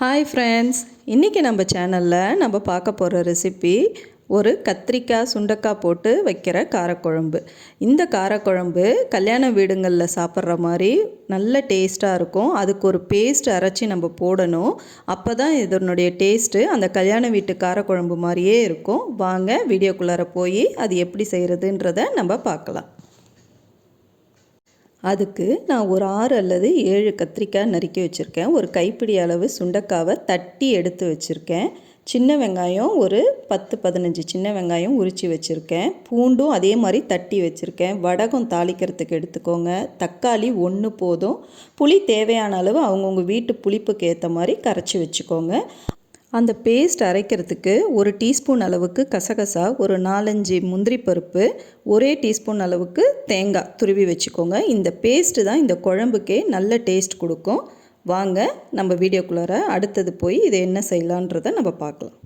Hi friends இன்றைக்கி நம்ம சேனலில் நம்ம பார்க்க போகிற ரெசிபி ஒரு கத்திரிக்காய் சுண்டக்காய் போட்டு வைக்கிற காரக்குழம்பு. இந்த காரக்குழம்பு கல்யாண வீடுங்களில் சாப்பிட்ற மாதிரி நல்ல டேஸ்ட்டாக இருக்கும். அதுக்கு ஒரு பேஸ்ட் அரைச்சி நம்ம போடணும். அப்போ தான் இதனுடைய டேஸ்ட்டு அந்த கல்யாண வீட்டு காரக்குழம்பு மாதிரியே இருக்கும். வாங்க வீடியோக்குள்ளார போய் அது எப்படி செய்கிறதுன்றத நம்ம பார்க்கலாம். அதுக்கு நான் ஒரு ஆறு அல்லது ஏழு கத்திரிக்காய் நறுக்கி வச்சுருக்கேன். ஒரு கைப்பிடி அளவு சுண்டக்காவை தட்டி எடுத்து வச்சுருக்கேன். சின்ன வெங்காயம் ஒரு பத்து பதினஞ்சு சின்ன வெங்காயம் உரித்து வச்சுருக்கேன். பூண்டும் அதே மாதிரி தட்டி வச்சுருக்கேன். வடகம் தாளிக்கிறதுக்கு எடுத்துக்கோங்க. தக்காளி ஒன்று போதும். புளி தேவையான அளவு அவங்கவுங்க வீட்டு புளிப்புக்கு ஏற்ற மாதிரி கரைச்சி வச்சுக்கோங்க. அந்த பேஸ்ட் அரைக்கிறதுக்கு ஒரு டீஸ்பூன் அளவுக்கு கசகசா ஒரு நாலஞ்சு முந்திரி பருப்பு ஒரே டீஸ்பூன் அளவுக்கு தேங்காய் துருவி வச்சுக்கோங்க. இந்த பேஸ்ட்டு தான் இந்த குழம்புக்கே நல்ல டேஸ்ட் கொடுக்கும். வாங்க நம்ம வீடியோக்குள்ளார அடுத்தது போய் இதை என்ன செய்யலான்றதை நம்ம பார்க்கலாம்.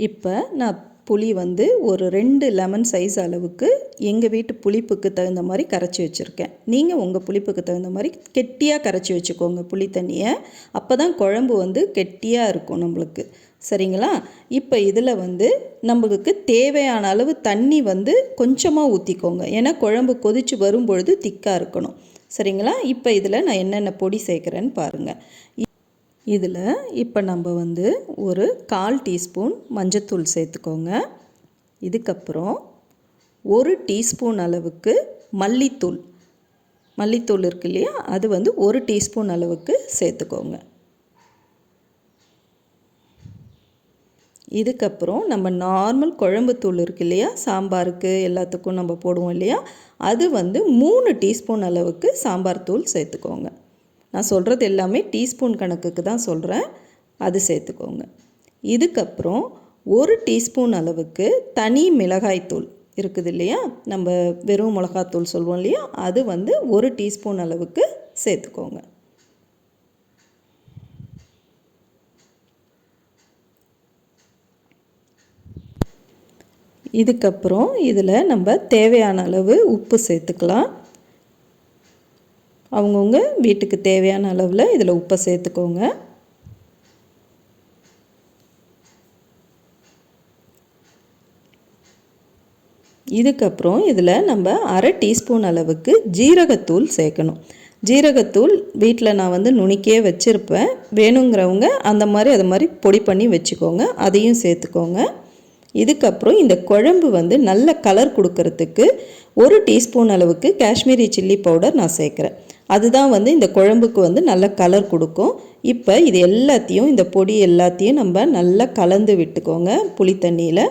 இப்போ நான் புளி வந்து ஒரு ரெண்டு லெமன் சைஸ் அளவுக்கு எங்கள் வீட்டு புளிப்புக்கு தகுந்த மாதிரி கரைச்சி வச்சுருக்கேன். நீங்கள் உங்கள் புளிப்புக்கு தகுந்த மாதிரி கெட்டியாக கரைச்சி வச்சுக்கோங்க புளி தண்ணியை. அப்போ தான் குழம்பு வந்து கெட்டியாக இருக்கும் நம்மளுக்கு. சரிங்களா? இப்போ இதில் வந்து நம்மளுக்கு தேவையான அளவு தண்ணி வந்து கொஞ்சமாக ஊற்றிக்கோங்க ஏன்னா குழம்பு கொதித்து வரும்பொழுது திக்காக இருக்கணும். சரிங்களா? இப்போ இதில் நான் என்னென்ன பொடி சேர்க்குறேன்னு பாருங்கள் இதில் இப்போ நம்ம வந்து ஒரு கால் டீஸ்பூன் மஞ்சத்தூள் சேர்த்துக்கோங்க. இதுக்கப்புறம் ஒரு டீஸ்பூன் அளவுக்கு மல்லித்தூள். மல்லித்தூள் இருக்கு இல்லையா? அது வந்து ஒரு டீஸ்பூன் அளவுக்கு சேர்த்துக்கோங்க. இதுக்கப்புறம் நம்ம நார்மல் குழம்பு தூள் இருக்கு இல்லையா? சாம்பாருக்கு எல்லாத்துக்கும் நம்ம போடுவோம் இல்லையா? அது வந்து மூணு டீஸ்பூன் அளவுக்கு சாம்பார் தூள் சேர்த்துக்கோங்க. நான் சொல்கிறது எல்லாமே டீஸ்பூன் கணக்குக்கு தான் சொல்கிறேன் அது சேர்த்துக்கோங்க. இதுக்கப்புறம் ஒரு டீஸ்பூன் அளவுக்கு தனி மிளகாய்த்தூள் இருக்குது இல்லையா? நம்ம வெறும் மிளகாத்தூள் சொல்லுவோம் இல்லையா? அது வந்து ஒரு டீஸ்பூன் அளவுக்கு சேர்த்துக்கோங்க. இதுக்கப்புறம் இதில் நம்ம தேவையான அளவு உப்பு சேர்த்துக்கலாம். அவங்கவுங்க வீட்டுக்கு தேவையான அளவில் இதில் உப்பை சேர்த்துக்கோங்க. இதுக்கப்புறம் இதில் நம்ம அரை டீஸ்பூன் அளவுக்கு ஜீரகத்தூள் சேர்க்கணும். ஜீரகத்தூள் வீட்டில் நான் வந்து நுணுக்கியே வச்சுருப்பேன். வேணுங்கிறவங்க அந்த மாதிரி அதை மாதிரி பொடி பண்ணி வச்சுக்கோங்க. அதையும் சேர்த்துக்கோங்க. இதுக்கப்புறம் இந்த குழம்பு வந்து நல்ல கலர் கொடுக்கறதுக்கு ஒரு டீஸ்பூன் அளவுக்கு காஷ்மீரி சில்லி பவுடர் நான் சேர்க்குறேன். அதுதான் வந்து இந்த குழம்புக்கு வந்து நல்ல கலர் கொடுக்கும். இப்போ இது எல்லாத்தையும் இந்த பொடி எல்லாத்தையும் நம்ம நல்லா கலந்து விட்டுக்கோங்க புளி தண்ணியில்.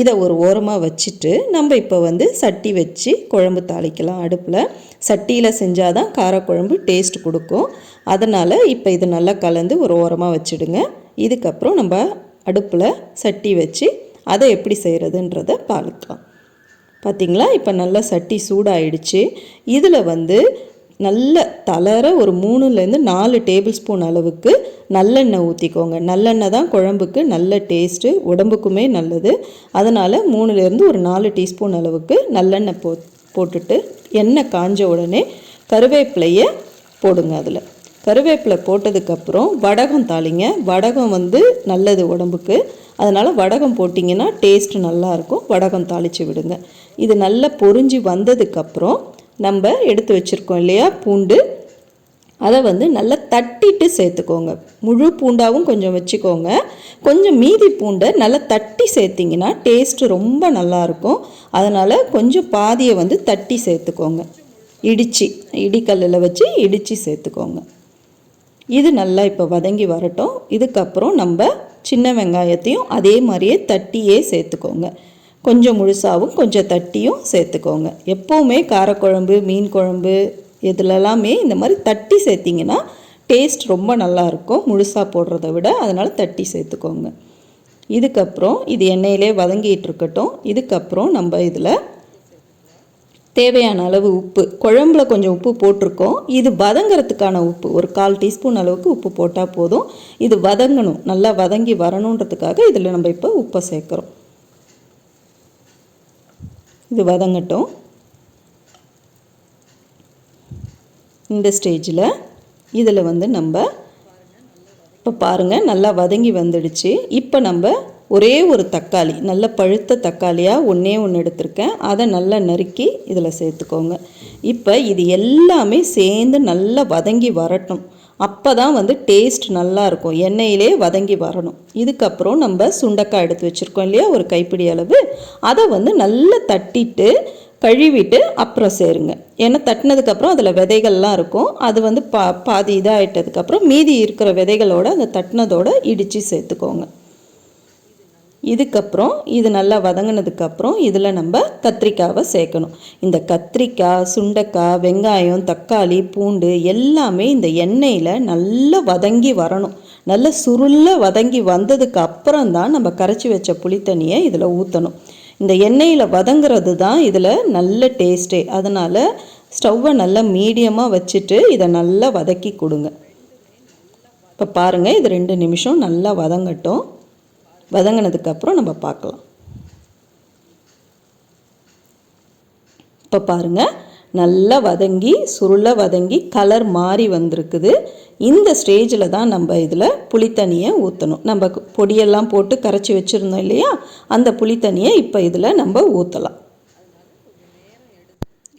இதை ஒரு ஓரமாக வச்சுட்டு நம்ம இப்போ வந்து சட்டி வச்சு குழம்பு தாளிக்கலாம் அடுப்பில். சட்டியில் செஞ்சால் தான் காரக்குழம்பு டேஸ்ட் கொடுக்கும். அதனால் இப்போ இது நல்லா கலந்து ஒரு ஓரமாக வச்சுடுங்க. இதுக்கப்புறம் நம்ம அடுப்பில் சட்டி வச்சு அதை எப்படி செய்கிறதுன்றதை பார்க்கலாம். பார்த்திங்களா இப்போ நல்லா சட்டி சூடாயிடுச்சு. இதில் வந்து நல்ல தளர ஒரு மூணுலேருந்து நாலு டேபிள் ஸ்பூன் அளவுக்கு நல்லெண்ணெய் ஊற்றிக்கோங்க நல்லெண்ணெய் தான் குழம்புக்கு நல்ல டேஸ்ட்டு உடம்புக்குமே நல்லது. அதனால் மூணுலேருந்து ஒரு நாலு டீஸ்பூன் அளவுக்கு நல்லெண்ணெய் போ போட்டுட்டு எண்ணெய் காஞ்ச உடனே கருவேப்பிலையை போடுங்க அதில். கருவேப்பிலை போட்டதுக்கப்புறம் வடகம் தாளிங்க. வடகம் வந்து நல்லது உடம்புக்கு. அதனால் வடகம் போட்டிங்கன்னா டேஸ்ட் நல்லாயிருக்கும் வடகம் தாளித்து விடுங்க. இது நல்லா பொறிஞ்சி வந்ததுக்கப்புறம் நம்ம எடுத்து வச்சுருக்கோம் இல்லையா? பூண்டு. அதை வந்து நல்லா தட்டிட்டு சேர்த்துக்கோங்க. முழு பூண்டாகவும் கொஞ்சம் வச்சுக்கோங்க. கொஞ்சம் மீதி பூண்டை நல்லா தட்டி சேர்த்திங்கன்னா டேஸ்ட்டு ரொம்ப நல்லாயிருக்கும் அதனால் கொஞ்சம் பாதியை வந்து தட்டி சேர்த்துக்கோங்க. இடித்து இடிக்கல்லில் வச்சு இடித்து சேர்த்துக்கோங்க. இது நல்லா இப்போ வதங்கி வரட்டும். இதுக்கப்புறம் நம்ம சின்ன வெங்காயத்தையும் அதே மாதிரியே தட்டியே சேர்த்துக்கோங்க. கொஞ்சம் முழுசாகவும் கொஞ்சம் தட்டியும் சேர்த்துக்கோங்க. எப்போவுமே காரக்குழம்பு மீன் குழம்பு இதிலெல்லாமே இந்த மாதிரி தட்டி சேர்த்திங்கன்னா டேஸ்ட் ரொம்ப நல்லாயிருக்கும் முழுசாக போடுறத விட அதனால் தட்டி சேர்த்துக்கோங்க. இதுக்கப்புறம் இது எண்ணெயிலே வதங்கிட்டு இருக்கட்டும். இதுக்கப்புறம் நம்ம இதில் தேவையான அளவு உப்பு குழம்புல கொஞ்சம் உப்பு போட்டிருக்கோம். இது வதங்கிறதுக்கான உப்பு ஒரு கால் டீஸ்பூன் அளவுக்கு உப்பு போட்டால் போதும். இது வதங்கணும் நல்லா வதங்கி வரணுன்றதுக்காக இதில் நம்ம இப்போ உப்பை சேர்க்குறோம். இது வதங்கட்டும். இந்த ஸ்டேஜில் இதில் வந்து நம்ம இப்போ பாருங்கள் நல்லா வதங்கி வந்துடுச்சு. இப்போ நம்ம ஒரே ஒரு தக்காளி நல்ல பழுத்த தக்காளியாக ஒன்றே ஒன்று எடுத்திருக்கேன். அதை நல்லா நறுக்கி இதில் சேர்த்துக்கோங்க. இப்போ இது எல்லாமே சேர்ந்து நல்லா வதங்கி வரட்டும். அப்போ தான் வந்து டேஸ்ட் நல்லாயிருக்கும். எண்ணெயிலே வதங்கி வரணும். இதுக்கப்புறம் நம்ம சுண்டக்காய் எடுத்து வச்சுருக்கோம் இல்லையா? ஒரு கைப்பிடி அளவு. அதை வந்து நல்லா தட்டிட்டு கழுவிட்டு அப்புறம் சேருங்க. ஏன்னா தட்டினதுக்கப்புறம் அதில் விதைகள்லாம் இருக்கும். அது வந்து பா பாதி இதாகிட்டதுக்கப்புறம் மீதி இருக்கிற விதைகளோட அந்த தட்டினதோடு இடித்து சேர்த்துக்கோங்க. இதுக்கப்புறம் இது நல்லா வதங்கினதுக்கப்புறம் இதில் நம்ம கத்திரிக்காவை சேர்க்கணும். இந்த கத்திரிக்காய் சுண்டைக்காய் வெங்காயம் தக்காளி பூண்டு எல்லாமே இந்த எண்ணெயில் நல்லா வதங்கி வரணும். நல்ல சுருள வதங்கி வந்ததுக்கு அப்புறம் தான் நம்ம கரைச்சி வச்ச புளித்தண்ணியை இதில் ஊற்றணும் இந்த எண்ணெயில் வதங்கிறது தான் இதில் நல்ல டேஸ்ட்டே அதனால் ஸ்டவ்வை நல்லா மீடியமாக வச்சுட்டு இதை நல்லா வதக்கி கொடுங்க. இப்போ பாருங்கள் இது ரெண்டு நிமிஷம் நல்லா வதங்கட்டும். வதங்கினதுக்கப்புறம் நம்ம பார்க்கலாம். இப்போ பாருங்கள் நல்லா வதங்கி சுருளை வதங்கி கலர் மாறி வந்திருக்குது. இந்த ஸ்டேஜில் தான் நம்ம இதில் புளித்தண்ணியை ஊற்றணும் நம்ம பொடியெல்லாம் போட்டு கரைச்சி வச்சுருந்தோம் இல்லையா? அந்த புளித்தண்ணியை இப்போ இதில் நம்ம ஊற்றலாம்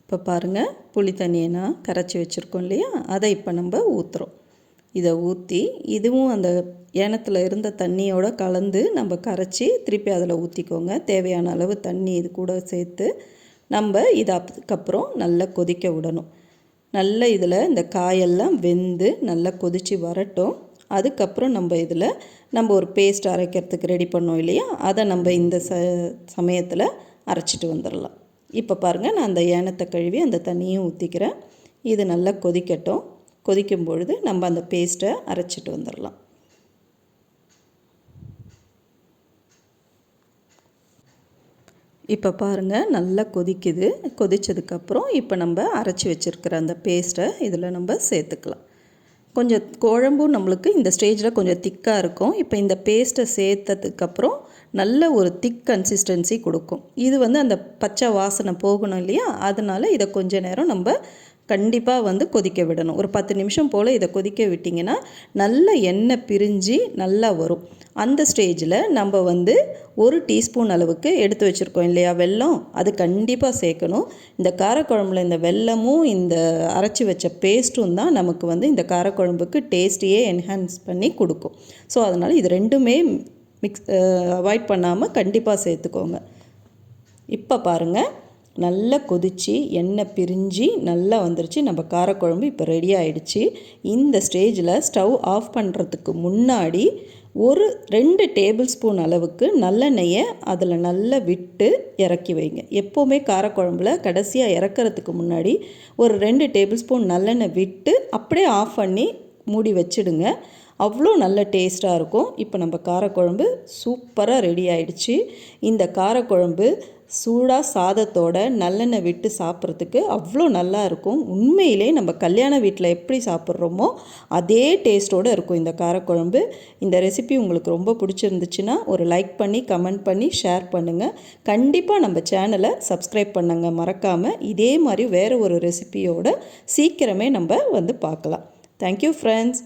இப்போ பாருங்கள் புளித்தண்ணியை நான் கரைச்சி வச்சுருக்கோம் இல்லையா? அதை இப்போ நம்ம ஊற்றுறோம் இதை ஊற்றி இதுவும் அந்த ஏனத்தில் இருந்த தண்ணியோடு கலந்து நம்ம கரைச்சி திருப்பி அதில் ஊற்றிக்கோங்க தேவையான அளவு தண்ணி இது கூட சேர்த்து நம்ம இதை அதுக்கப்புறம் நல்லா கொதிக்க விடணும். நல்ல இதில் இந்த காயெல்லாம் வெந்து நல்லா கொதித்து வரட்டும். அதுக்கப்புறம் நம்ம இதில் நம்ம ஒரு பேஸ்ட் அரைக்கிறதுக்கு ரெடி பண்ணோம் இல்லையா? அதை நம்ம இந்த ச சமயத்தில் அரைச்சிட்டு வந்துடலாம் இப்போ பாருங்கள் நான் அந்த ஏனத்தை கழுவி அந்த தண்ணியும் ஊற்றிக்கிறேன் இது நல்லா கொதிக்கட்டும். கொதிக்கும் பொழுது நம்ம அந்த பேஸ்ட்டை அரைச்சிட்டு வந்துடலாம். இப்போ பாருங்கள் நல்லா கொதிக்குது. கொதித்ததுக்கப்புறம் இப்போ நம்ம அரைச்சி வச்சுருக்கிற அந்த பேஸ்ட்டை இதில் நம்ம சேர்த்துக்கலாம். கொஞ்சம் குழம்பும் நம்மளுக்கு இந்த ஸ்டேஜில் கொஞ்சம் திக்காக இருக்கும். இப்போ இந்த பேஸ்ட்டை சேர்த்ததுக்கப்புறம் நல்ல ஒரு திக் கன்சிஸ்டன்சி கொடுக்கும். இது வந்து அந்த பச்சை வாசனை போகணும் இல்லையா? அதனால் இதை கொஞ்ச நேரம் நம்ம கண்டிப்பாக வந்து கொதிக்க விடணும். ஒரு பத்து நிமிஷம் போல் இதை கொதிக்க விட்டிங்கன்னா நல்ல எண்ணெய் பிரிஞ்சு நல்லா வரும். அந்த ஸ்டேஜில் நம்ம வந்து ஒரு டீஸ்பூன் அளவுக்கு எடுத்து வச்சுருக்கோம் இல்லையா? வெல்லம் அது கண்டிப்பாக சேர்க்கணும். இந்த காரக்குழம்புல இந்த வெல்லமும் இந்த அரைச்சி வச்ச பேஸ்ட்டும் தான் நமக்கு வந்து இந்த காரக்குழம்புக்கு டேஸ்டியே என்ஹான்ஸ் பண்ணி கொடுக்கும். ஸோ அதனால் இது ரெண்டுமே மிக்ஸ் அவாய்ட் பண்ணாமல் கண்டிப்பாக சேர்த்துக்கோங்க. இப்போ பாருங்கள் நல்லா கொதித்து எண்ணெய் பிரிஞ்சு நல்லா வந்துருச்சு. நம்ம காரக்குழம்பு இப்போ ரெடி ஆகிடுச்சு இந்த ஸ்டேஜில் ஸ்டவ் ஆஃப் பண்ணுறதுக்கு முன்னாடி ஒரு ரெண்டு டேபிள் ஸ்பூன் அளவுக்கு நல்லெண்ணெயை அதில் நல்லா விட்டு இறக்கி வைங்க. எப்போவுமே காரக்குழம்புல கடைசியாக இறக்கிறதுக்கு முன்னாடி ஒரு ரெண்டு டேபிள் ஸ்பூன் நல்லெண்ணெய் விட்டு அப்படியே ஆஃப் பண்ணி மூடி வச்சுடுங்க. அவ்வளோ நல்ல டேஸ்ட்டாக இருக்கும். இப்போ நம்ம காரக்குழம்பு சூப்பராக ரெடி ஆயிடுச்சு. இந்த காரக்குழம்பு சூடாக சாதத்தோட நல்லெண்ணெய் விட்டு சாப்பிட்றதுக்கு அவ்வளோ நல்லா இருக்கும். உண்மையிலே நம்ம கல்யாண வீட்டில் எப்படி சாப்பிட்றோமோ அதே டேஸ்ட்டோடு இருக்கும் இந்த காரக்குழம்பு. இந்த ரெசிபி உங்களுக்கு ரொம்ப பிடிச்சிருந்துச்சுன்னா ஒரு லைக் பண்ணி கமெண்ட் பண்ணி ஷேர் பண்ணுங்கள் கண்டிப்பாக நம்ம சேனலை சப்ஸ்கிரைப் பண்ணுங்க. மறக்காமல் இதே மாதிரி வேறு ஒரு ரெசிபியோட சீக்கிரமே நம்ம வந்து பார்க்கலாம். Thank you friends